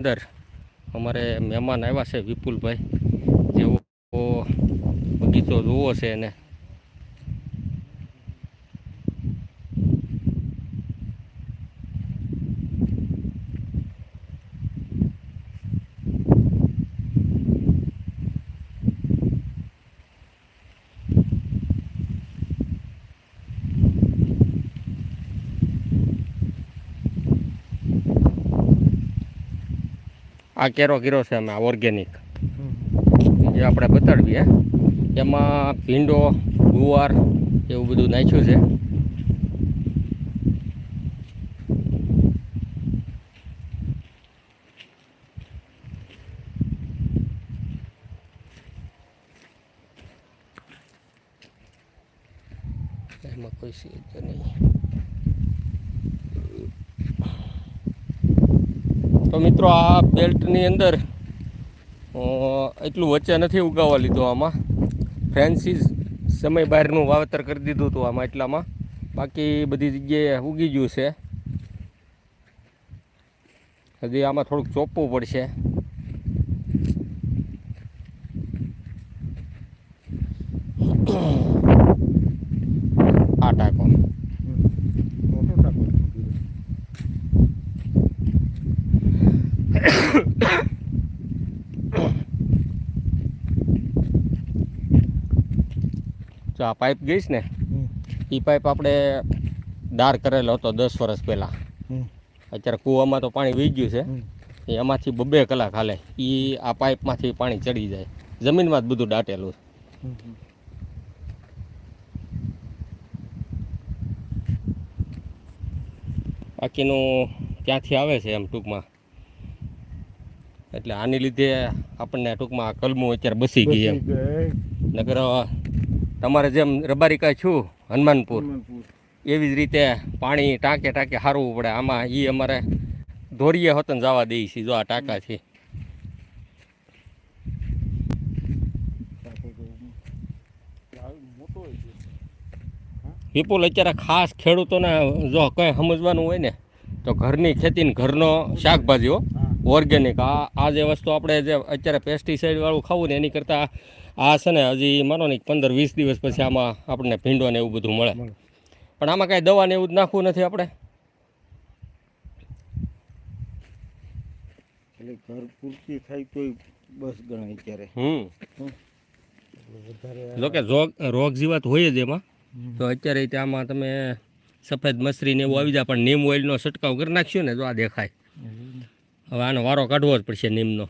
અંદર અમારે મહેમાન આવ્યા છે વિપુલભાઈ. જેવો બગીચો જોવો છે એને આ કેરો કીરો છે અમે ઓર્ગેનિક જે આપણે બતાડવીએ એમાં ભીંડો ગુવાર એવું બધું નાખ્યું છે. એમાં કોઈ સીજ નહીં. તો મિત્રો આ બેલ્ટની અંદર એટલું વચ્ચે નથી ઉગાવવા લીધું આમાં. ફ્રેન્સીસ સમય બહારનું વાવેતર કરી દીધું હતું આમાં એટલામાં. બાકી બધી જગ્યાએ ઉગી ગયું છે. હજી આમાં થોડુંક ચોપવું પડશે આ ટાંકો મોટો ટાંકો જો આ પાઇપ ગઈશ ને એ પાઇપ આપણે દાર કરેલો હતો દસ વર્ષ પહેલાં. અત્યારે કૂવામાં તો પાણી વહી ગયું છે. એમાંથી બબે કલાક હાલે. એ આ પાઇપમાંથી પાણી ચડી જાય. જમીનમાં જ બધું દાટેલું બાકીનું ક્યાંથી આવે છે એમ ટૂંકમાં? એટલે આની લીધે આપણને ટૂંકમાં કલમું અત્યારે બસી ગઈ એમ. નગર તમારે જેમ રબારિકા છું હનુમાનપુર એવી જ રીતે પાણી ટાંકે ટાંકે હારવું પડે. આમાં એ અમારે ધોરીએ હોતન જવા દઈએ છીએ જો આ ટાંકા છે. મોટો હોય છે વિપુલ અત્યારે ખાસ ખેડૂતોને જો કંઈ સમજવાનું હોય ને તો ઘરની ખેતીને ઘરનો શાકભાજીઓ ઓર્ગેનિક આ આ જે વસ્તુ આપણે જે અત્યારે પેસ્ટિસાઇડવાળું ખાવું ને એની કરતાં આ છે ને હજી માનો ને પંદર વીસ દિવસ પછી આમાં આપણને ભીંડો ને એવું બધું મળે. પણ આમાં કાંઈ દવા ને એવું જ નાખવું નથી આપણે? એટલે ઘર પૂરતી થાય તો બસ ગણાય ત્યારે હમ. જોકે રોગ રોગ જીવાત હોય જ એમાં. તો અત્યારે આમાં તમે સફેદ મસરી ને એવું આવી જાય પણ નીમ ઓઇલનો છંટકાવ કરી નાખ્યો ને તો આ દેખાય. હવે આનો વારો કાઢવો જ પડશે નીમનો.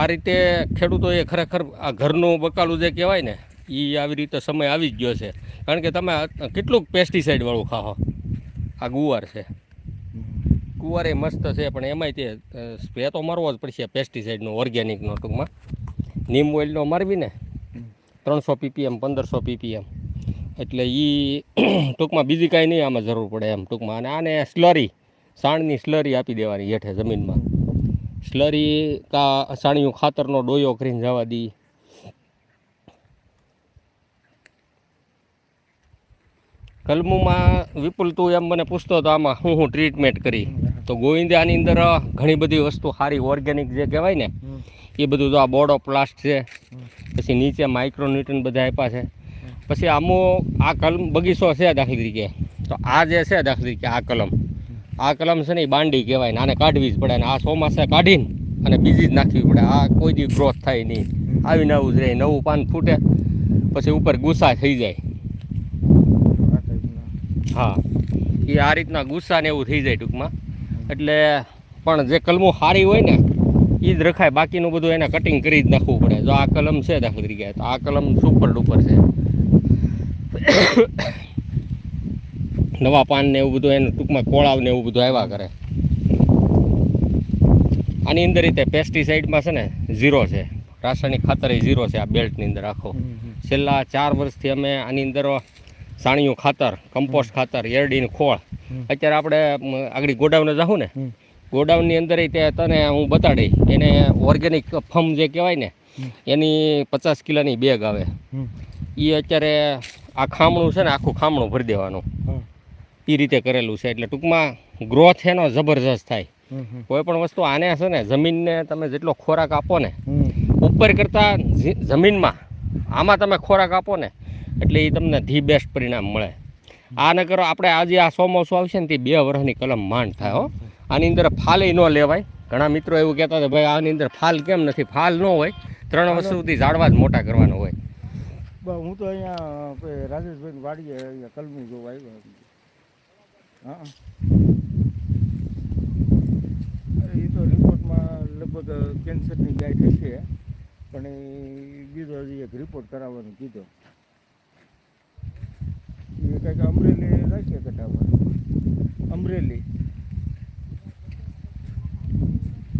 આ રીતે ખેડૂતોએ ખરેખર આ ઘરનું બકાલું જે કહેવાય ને એ આવી રીતે સમય આવી જ ગયો છે. કારણ કે તમે કેટલુંક પેસ્ટિસાઇડવાળું ખાઓ આ ગુવાર છે. ગુવાર એ મસ્ત છે, પણ એમાંય તે સ્પ્રે તો મારવો જ પડશે પેસ્ટિસાઇડનો ઓર્ગેનિકનો ટૂંકમાં. નીમ ઓઇલનો મારવી ને, ત્રણસો પીપીએમ, પંદરસો પીપીએમ. એટલે એ ટૂંકમાં બીજી કાંઈ નહીં, આમાં જરૂર પડે એમ ટૂંકમાં. અને આને સ્લરી, સાણની સ્લરી આપી દેવાની હેઠે જમીનમાં. સ્લરી કા સાણિયું ખાતરનો ડોયો કરીને જવા દી. કલમુમાં વિપુલ, તું એમ મને પૂછતો હતો આમાં હું હું ટ્રીટમેન્ટ કરી? તો ગોવિંદે આની અંદર ઘણી બધી વસ્તુ સારી ઓર્ગેનિક જે કહેવાય ને, એ બધું તો આ બોર્ડો પ્લાસ્ટ છે. પછી નીચે માઇક્રોન્યુટ્રન બધા આપ્યા છે. પછી આમો આ કલમ બગીચો છે દાખલ તરીકે. તો આ જે છે દાખલ તરીકે આ કલમ. આ કલમ છે ને એ બાંડી કહેવાય ને આને કાઢવી જ પડે ને આ ચોમાસે કાઢીને અને બીજી જ નાખવી પડે. આ કોઈ દી ગ્રોથ થાય નહીં. આવું જ રહે. નવું પાન ફૂટે, પછી ઉપર ગુસ્સા થઈ જાય. હા. એ આ રીતના ગુસ્સા ને એવું થઈ જાય ટૂંકમાં. એટલે પણ જે કલમો સારી હોય ને એ જ રખાય. બાકીનું બધું એને કટિંગ કરી જ નાખવું પડે. જો આ કલમ છે દાખલા તરીકે, તો આ કલમ સુપર ડુપર છે. નવા પાન ને એવું બધું એનું ટૂંકમાં કોળાવ ને એવું બધું આવ્યા કરે. આની અંદર રીતે પેસ્ટિસાઇડમાં છે ને ઝીરો છે. રાસાયણિક ખાતર એ ઝીરો છે આ બેલ્ટની અંદર આખો. છેલ્લા ચાર વર્ષથી અમે આની અંદર સાણિયું ખાતર કમ્પોસ્ટ ખાતર એરડીન ખોળ. અત્યારે આપણે આગળ ગોડાઉને જાઉં ને. ગોડાઉનની અંદર તે તને હું બતાડી એને ઓર્ગેનિક ફર્મ જે કહેવાય ને એની પચાસ કિલોની બેગ આવે. એ અત્યારે આ ખામણું છે ને આખું ખામણું ભરી દેવાનું. એ રીતે કરેલું છે. એટલે ટૂંકમાં ગ્રોથ એનો જબરજસ્ત થાય. કોઈ પણ વસ્તુ આને છે ને જમીનને તમે જેટલો ખોરાક આપો ને ઉપર કરતાં જમીનમાં આમાં તમે ખોરાક આપો ને એટલે એ તમને ધી બેસ્ટ પરિણામ મળે. આ ન કરો આપણે આજે આ ચોમાસું આવશે ને તે બે વર્ષની કલમ માંડ થાય હો. આની અંદર ફાલે ન લેવાય. ઘણા મિત્રો એવું કહેતા હતા ભાઈ આની અંદર ફાલ કેમ નથી? ફાલ ન હોય. ત્રણ વર્ષ સુધી ઝાડવા જ મોટા કરવાનો હોય. હું તો અહીંયા રાજેશભાઈ વાડીએ કલમી જોવા આવ્યો. હા. એ તો રિપોર્ટમાં લગભગ કેન્સરની ગાય થશે પણ એ બીજો હજી એક રિપોર્ટ કરાવવાનું કીધો. એ કંઈક અમરેલી રાખીએ કટાવવાનું અમરેલી.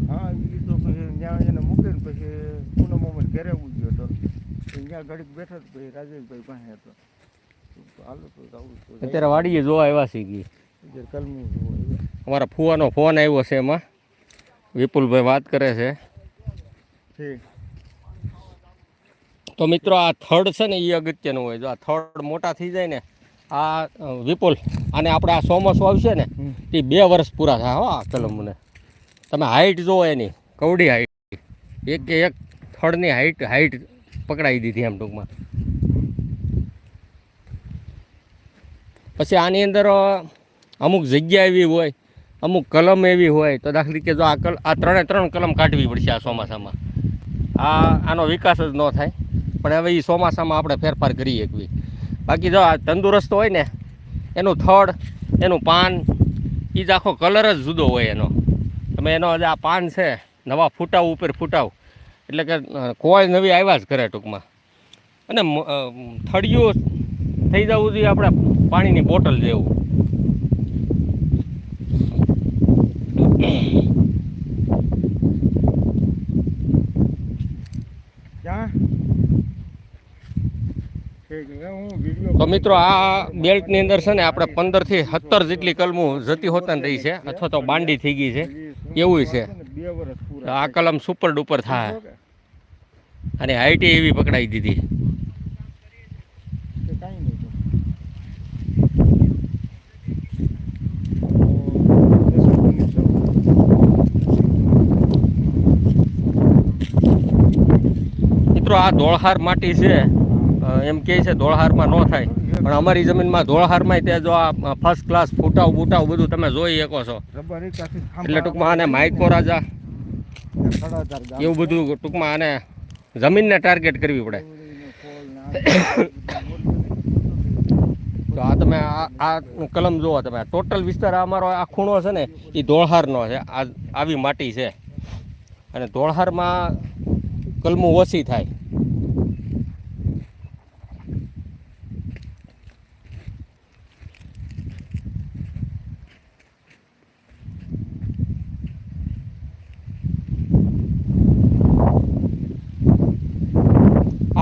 હા, એ તો પછી ત્યાં એને મૂકીને પછી પૂનમ મોમેન્ટ ઘેરે ગયો હતો. ત્યાં ઘડીક બેઠો પછી રાજેશભાઈ પાસે હતો. અત્યારે વાડીએ જોવા આવ્યા છે ગઈ અમારા ફુવાનો ફોન આવ્યો છે એમાં. વિપુલભાઈ વાત કરે છે. તો મિત્રો આ થર્ડ છે ને એ અગત્યનું હોય. જો આ થર્ડ મોટા થઈ જાય ને આ વિપુલ અને આપણે આ ચોમાસું આવશે ને એ બે વર્ષ પૂરા થાય હો આ કલમને. તમે હાઈટ જુઓ એની કવડી હાઈટ એક કે એક થર્ડની હાઈટ હાઈટ પકડાવી દીધી એમ ટૂંકમાં. પછી આની અંદર અમુક જગ્યા એવી હોય, અમુક કલમ એવી હોય, તો દાખલા તરીકે જો આ કલ, આ ત્રણે ત્રણ કલમ કાઢવી પડશે આ ચોમાસામાં. આ, આનો વિકાસ જ ન થાય, પણ હવે એ ચોમાસામાં આપણે ફેરફાર કરી શકીએ બાકી જો આ તંદુરસ્ત હોય ને, એનું થડ, એનું પાન એ જ આખો કલર જ જુદો હોય એનો. તમે એનો આ પાન છે, નવા ફૂટાવ ઉપર ફૂટાવ, એટલે કે કોઈ નવી આવ્યા જ કરે ટૂંકમાં. અને થળિયું થઈ જવું જોઈએ આપણે પાણીની બોટલ જેવું ક્યાં ઠીક છે હું વીડિયો તો મિત્રો, આ બેલ્ટની અંદર છે ને આપણે પંદરથી સત્તર જેટલી કલમો જતી હોતા રહી છે, અથવા તો બાંડી થઈ ગઈ છે. એવું છે. આ કલમ સુપર ડુપર થાય. અને હાઈટ એવી પકડાઈ દીધી. મિત્રો, આ ધોળહાર માટી છે. એમ કહે છે ધોળહારમાં ન થાય. પણ અમારી જમીનમાં ધોળહારમાં તે જો આ ફર્સ્ટ ક્લાસ ફૂટાવ બૂટાવ બધું તમે જોઈ શકો છો. એટલે ટૂંકમાં આને માઇકો રાજા. એવું બધું ટૂંકમાં આને જમીનને ટાર્ગેટ કરવી પડે. તો આ તમે આ આ કલમ જુઓ તમે. ટોટલ વિસ્તાર આ અમારો આ ખૂણો છે ને એ ધોળહારનો છે. આ આવી માટી છે. અને ધોળહારમાં કલમો ઓછી થાય.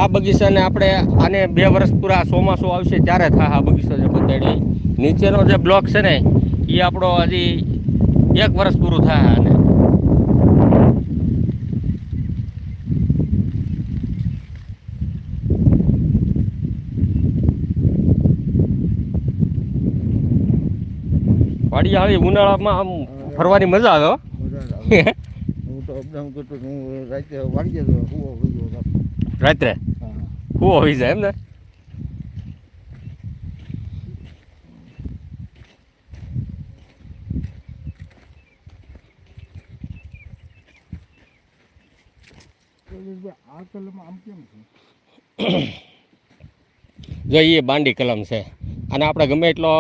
આ બગીચાને આપણે આને બે વર્ષ પૂરા ચોમાસું આવશે ત્યારે થાય આ બગીચો જે બતાડી નીચેનો જે બ્લોક છે ને એ આપણો હજી એક વર્ષ પૂરું થાય આને વાડિયાળી ઉનાળામાં આમ ફરવાની મજા આવે હો આવે. તો અપડાઉન કરતો હું જતો. રાત્રે હા હોઈ જાય એમ ને તો આ કલમ આમ કેમ છે જો એ બાંડી કલમ છે. અને આપણે ગમે એટલો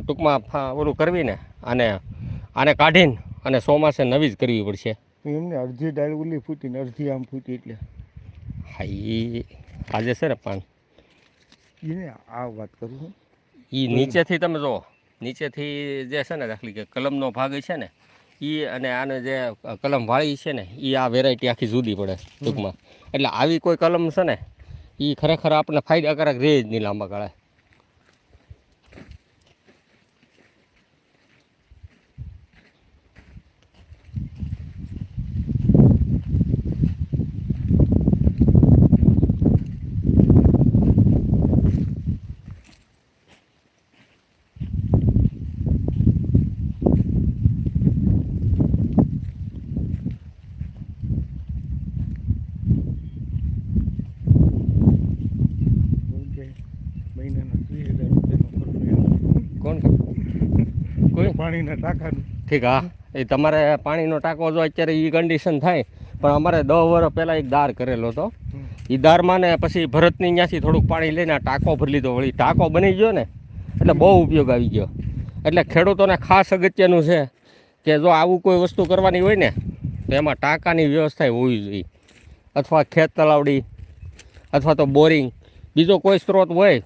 ટૂંકમાં ઓલું કરવી ને આને આને કાઢીને અને ચોમાસે નવી જ કરવી પડશે. એમને અડધી ડાળ ઓલી ફૂટી ને અડધી આમ ફૂટી એટલે. હા આજે છે ને પાન? એને આ વાત કરું છું. એ નીચેથી તમે જુઓ નીચેથી જે છે ને દાખલી કે કલમનો ભાગ છે ને એ અને આને જે કલમ વાળી છે ને એ આ વેરાયટી આખી જુદી પડે ટૂંકમાં. એટલે આવી કોઈ કલમ છે ને એ ખરેખર આપણને ફાયદાકારક રહે જ નહીં લાંબા ગાળે. પાણીના ટાંકાનું. ઠીક હા. એ તમારે પાણીનો ટાંકો જો અત્યારે એ કન્ડિશન થાય પણ અમારે દસ વર્ષ પહેલાં એક દાર કરેલો હતો. એ દારમાં ને પછી ભરતની ત્યાંથી થોડુંક પાણી લઈને ટાંકો ભરી લીધો. વળી ટાંકો બની ગયો ને એટલે બહુ ઉપયોગ આવી ગયો. એટલે ખેડૂતોને ખાસ અગત્યનું છે કે જો આવું કોઈ વસ્તુ કરવાની હોય ને તો એમાં ટાંકાની વ્યવસ્થા હોવી જોઈએ. અથવા ખેત તલાવડી અથવા તો બોરિંગ. બીજો કોઈ સ્ત્રોત હોય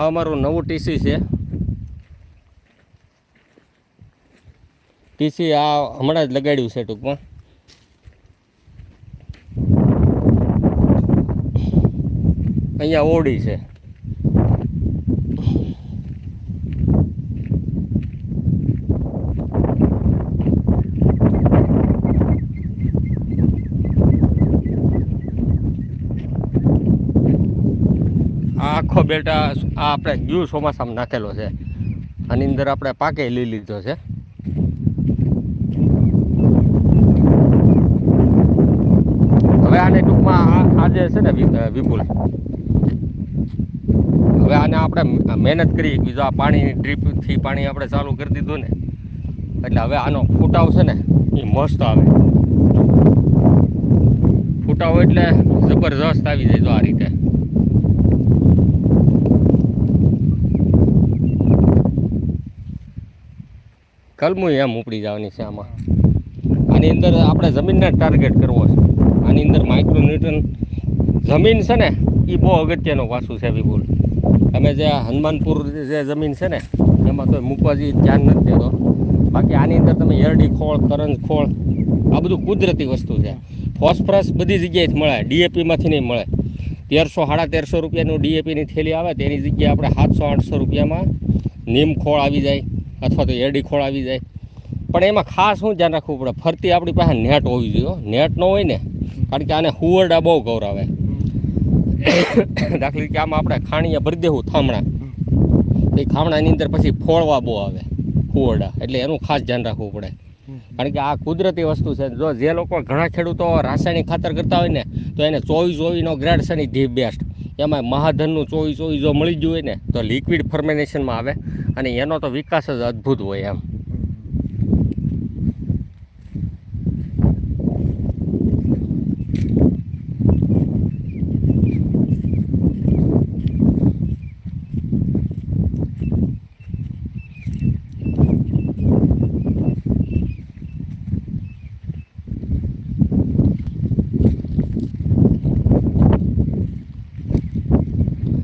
આ અમારું નવું ટીસી છે. ટીસી આ હમણાં જ લગાડ્યું છે ટૂંકમાં. અહીંયા ઓડી છે. આખો બેટા આ આપણે ગયું ચોમાસામાં નાખેલો છે. આની અંદર આપણે પાકે લઈ લીધો છે. હવે આને ટૂંકમાં આ આ છે ને વિપુલ. હવે આને આપણે મહેનત કરી કે જો આ પાણીની ડ્રીપથી પાણી આપણે ચાલુ કરી દીધું ને. એટલે હવે આનો ફૂટાવ છે ને એ મસ્ત આવે. ફૂટાવ એટલે જબરજસ્ત આવી જાય જો આ રીતે. કલમું એમ ઉપડી જવાની છે આમાં. આની અંદર આપણે જમીનને ટાર્ગેટ કરવો છે. આની અંદર માઇક્રોન્યુટ્રન જમીન છે ને એ બહુ અગત્યનો પાસું છે વિપુલ. તમે જે હનુમાનપુર જે જમીન છે ને, એમાં તો મૂકવા જે ધ્યાન નથી દેતો. બાકી આની અંદર તમે એરડી ખોળ, કરંજ ખોળ, આ બધું કુદરતી વસ્તુ છે. ફોસ્ફરસ બધી જગ્યાએથી મળે ડીએપીમાંથી નહીં મળે. તેરસો, સાડા તેરસો રૂપિયાનું ડીએપીની થેલી આવે, તેની જગ્યાએ આપણે સાતસો, આઠસો રૂપિયામાં નીમ ખોળ આવી જાય. અથવા તો એરડી ખોળ આવી જાય. પણ એમાં ખાસ શું ધ્યાન રાખવું પડે, ફરતી આપણી પાસે નેટ હોવી જોઈએ નેટ ન હોય ને, કારણ કે આને હુવરડા બહુ ગૌરાવે. દાખલા તરીકે આમાં આપણે ખાણીયા ભરી દેવું, થામણા. એ ખામણાની અંદર પછી ફોળવા બહુ આવે, હુવરડા. એટલે એનું ખાસ ધ્યાન રાખવું પડે. કારણ કે આ કુદરતી વસ્તુ છે. જો જે લોકો ઘણા ખેડૂતો રાસાયણિક ખાતર કરતા હોય ને, તો એને ચોવીસ ચોવીસનો ગ્રેડ છે ને ધી બેસ્ટ એમાં મહાધનનું ચોવીસ ચોવીસ જો મળી ગયું હોય ને, તો લિક્વિડ ફર્મેનેશનમાં આવે. અને એનો તો વિકાસ જ અદ્ભુત હોય એમ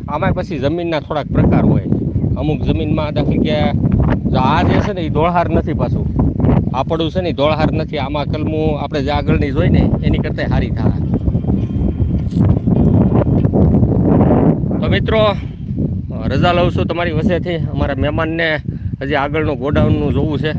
આમાં પછી જમીનના થોડાક પ્રકાર હોય. અમુક જમીનમાં દાખલ કે આ જે છે ને એ ધોળહાર નથી પાછું. આપડું છે ને ધોળહાર નથી. આમાં કલમું આપણે જે આગળની જોઈ ને, એની કરતાં સારી થાય. તો મિત્રો રજા લઉં છું તમારી વસેથી અમારા મહેમાનને હજી આગળનું ગોડાઉનનું જોવું છે.